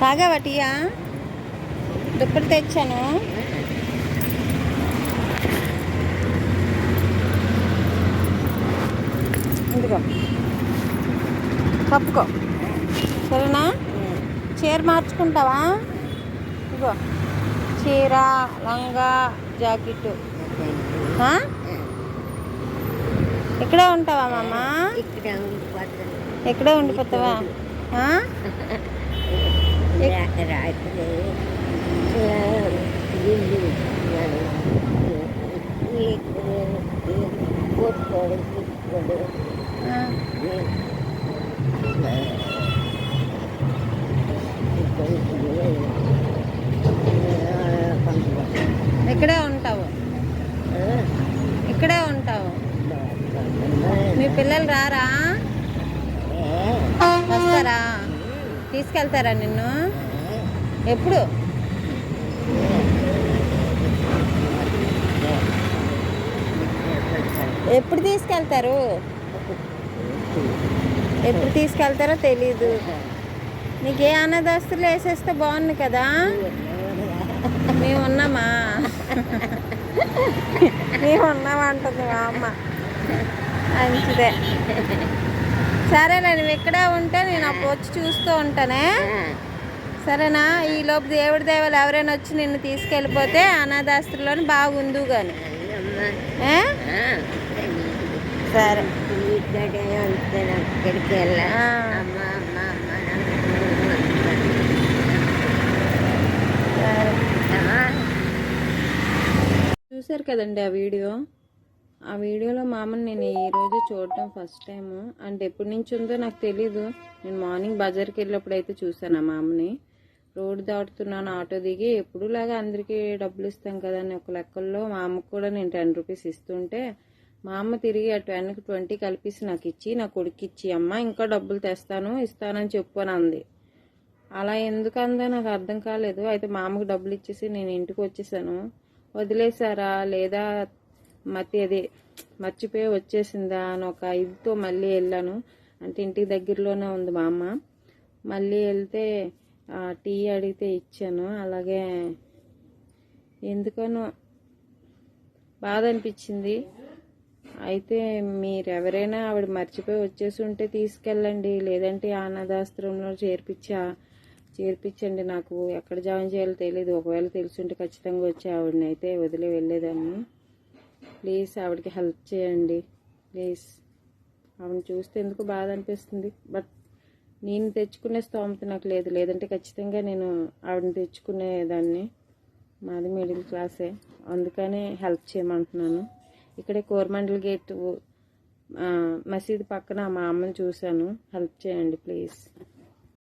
తాగావా టీయా దుప్పటి తెచ్చాను. ఇదిగో. కప్పుకో. సరేనా? చీర మార్చుకుంటావా? ఇదిగో. చీర లంగా జాకెట్? ఇక్కడే ఉంటావా మామ? ఇక్కడే ఉండిపోతావా? అయితే ఇక్కడే ఉంటావు? ఇక్కడే ఉంటావు. మీ పిల్లలు రారా? వస్తారా? తీసుకెళ్తారా నిన్ను? ఎప్పుడు? ఎప్పుడు తీసుకెళ్తారు? ఎప్పుడు తీసుకెళ్తారో తెలీదు. నీకు ఏ అన్నదస్తులు వేసేస్తే బాగుంది కదా? మేము ఉన్నామా మేము మా అమ్మ. మంచిదే సరేలే నువ్వు ఇక్కడే ఉంటే నేను అప్పుడు వచ్చి చూస్తూ ఉంటానే. సరేనా? ఈ లోపు దేవుడి దేవాలు ఎవరైనా వచ్చి నిన్ను తీసుకెళ్ళిపోతే అనాథాస్త్రులోని బాగుందు కానీ సరే. చూశారు కదండి ఆ వీడియో? ఆ వీడియోలో మామని నేను ఈరోజు చూడటం ఫస్ట్ టైం అంటే ఎప్పటి నుంచి ఉందో నాకు తెలీదు. నేను మార్నింగ్ బజార్కి వెళ్ళినప్పుడు అయితే చూశాను ఆ మామని. రోడ్డు దాటుతున్నాను ఆటో దిగి ఎప్పుడులాగా అందరికీ డబ్బులు ఇస్తాం కదా అని ఒక లెక్కల్లో మా అమ్మకు కూడా నేను టెన్ రూపీస్ ఇస్తుంటే మా అమ్మ తిరిగి ఆ టెన్కి ట్వంటీ కలిపేసి నాకు ఇచ్చి నా కొడుకు ఇచ్చి అమ్మ ఇంకా డబ్బులు తెస్తాను ఇస్తానని చెప్పు అని అంది. అలా ఎందుకు అందో నాకు అర్థం కాలేదు. అయితే మా అమ్మకి డబ్బులు ఇచ్చేసి నేను ఇంటికి వచ్చేసాను. వదిలేసారా లేదా మతి అది మర్చిపోయి వచ్చేసిందా? అని ఒక ఇదితో మళ్ళీ వెళ్ళాను. అంటే ఇంటికి దగ్గరలోనే ఉంది మా అమ్మ. మళ్ళీ వెళ్తే టీ అడిగితే ఇచ్చాను. అలాగే ఎందుకనో బాధ అనిపించింది. అయితే మీరు ఎవరైనా ఆవిడ మర్చిపోయి వచ్చేసి ఉంటే తీసుకెళ్ళండి. లేదంటే ఆ అనాథాశ్రమంలో చేర్పించా చేర్పించండి. నాకు ఎక్కడ జాయిన్ చేయాలో తెలియదు ఒకవేళ తెలుసుంటే ఖచ్చితంగా వచ్చి ఆవిడని అయితే వదిలి వెళ్ళేదాన్ని. ప్లీజ్ ఆవిడకి హెల్ప్ చేయండి. ప్లీజ్. ఆవిడని చూస్తే ఎందుకు బాధ అనిపిస్తుంది? బట్ నేను తెచ్చుకునే స్తోమత నాకు లేదు. లేదంటే ఖచ్చితంగా నేను ఆవిడని తెచ్చుకునేదాన్ని. మాది మిడిల్ క్లాసే. అందుకనే హెల్ప్ చేయమంటున్నాను. ఇక్కడే కోరమండల్ గేట్ మసీదు పక్కన మా అమ్మని చూశాను. హెల్ప్ చేయండి ప్లీజ్.